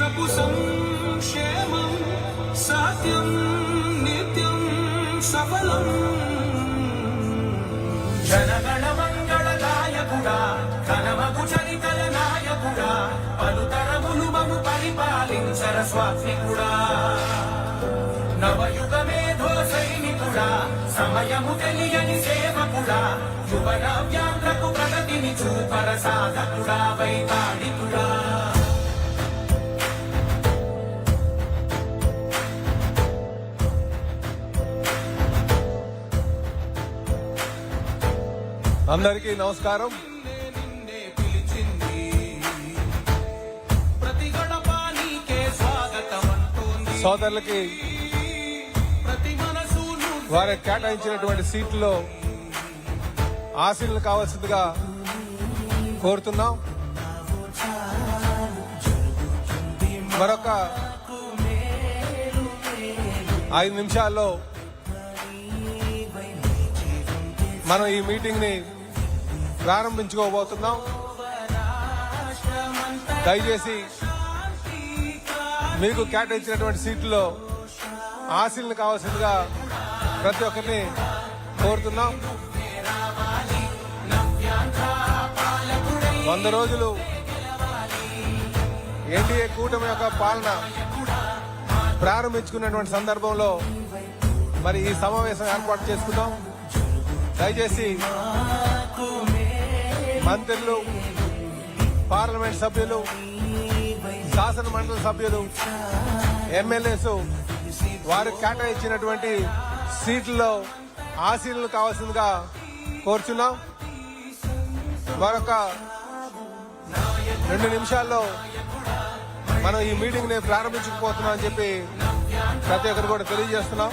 రాష్ట్రపు సంక్షేమం సత్యం నిత్యం సఫలం. జనగణ మంగళ నాయకుడా ఘనమగు చరితల నాయకుడా పలుతరములు మము పరిపాలించర స్వాత్మికుడా. నవయుగ మేధో సైనికుడా సమయము తెలియని సేవకుడా యువన వ్యాంధ్రకు ప్రగతిని చూపర సాధకుడా వైతాళికుడా అందరికీ నమస్కారం. సోదరులకి వారి కేటాయించినటువంటి సీట్లో ఆశీనులు కావాల్సిందిగా కోరుతున్నాం. మరొక ఐదు నిమిషాల్లో మనం ఈ మీటింగ్ని ప్రారంభించుకోబోతున్నాం. దయచేసి మీకు కేటాయించినటువంటి సీట్లో ఆశీలను కావాల్సిందిగా ప్రతి ఒక్కరిని కోరుతున్నాం. వంద రోజులు ఎన్డీఏ కూటమి యొక్క పాలన ప్రారంభించుకున్నటువంటి సందర్భంలో మరి ఈ సమావేశం ఏర్పాటు చేసుకుందాం. దయచేసి మంత్రులు పార్లమెంట్ సభ్యులు శాసన మండలి సభ్యులు ఎమ్మెల్యేస్ వారు కేటాయించినటువంటి సీట్లలో ఆశీనులు కావాల్సిందిగా కోరుచున్నాం. మరొక రెండు నిమిషాల్లో మనం ఈ మీటింగ్ని ప్రారంభించకపోతున్నాం అని చెప్పి ప్రతి ఒక్కరు కూడా తెలియజేస్తున్నాం.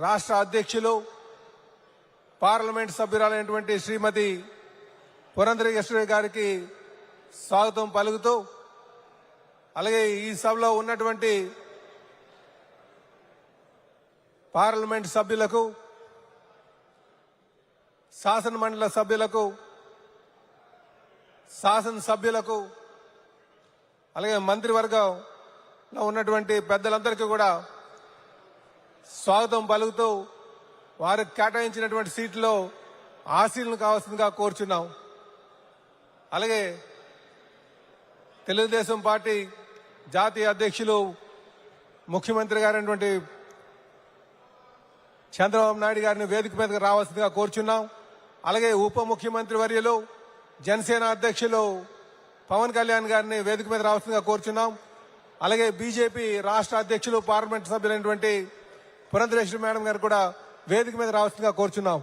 రాష్ట్ర అధ్యక్షులు పార్లమెంట్ సభ్యురాలైనటువంటి శ్రీమతి పురంధరేశ్వరి గారికి స్వాగతం పలుకుతూ అలాగే ఈ సభలో ఉన్నటువంటి పార్లమెంట్ సభ్యులకు శాసనమండలి సభ్యులకు శాసన సభ్యులకు అలాగే మంత్రివర్గంలో ఉన్నటువంటి పెద్దలందరికీ కూడా స్వాగతం పలుకుతూ వారికి కేటాయించినటువంటి సీట్లో ఆశీలను కావాల్సిందిగా కోరుచున్నాం. అలాగే తెలుగుదేశం పార్టీ జాతీయ అధ్యక్షులు ముఖ్యమంత్రి గారైనటువంటి చంద్రబాబు నాయుడు గారిని వేదిక మీదకి రావాల్సిందిగా కోరుచున్నాం. అలాగే ఉప ముఖ్యమంత్రి వర్యులు జనసేన అధ్యక్షులు పవన్ కళ్యాణ్ గారిని వేదిక మీద రావాల్సిందిగా కోరుచున్నాం. అలాగే బీజేపీ రాష్ట్ర అధ్యక్షులు పార్లమెంట్ సభ్యులైనటువంటి పురంధరేశ్వరి మేడం గారు కూడా వేదిక మీద రావాల్సిందిగా కోరుచున్నాం.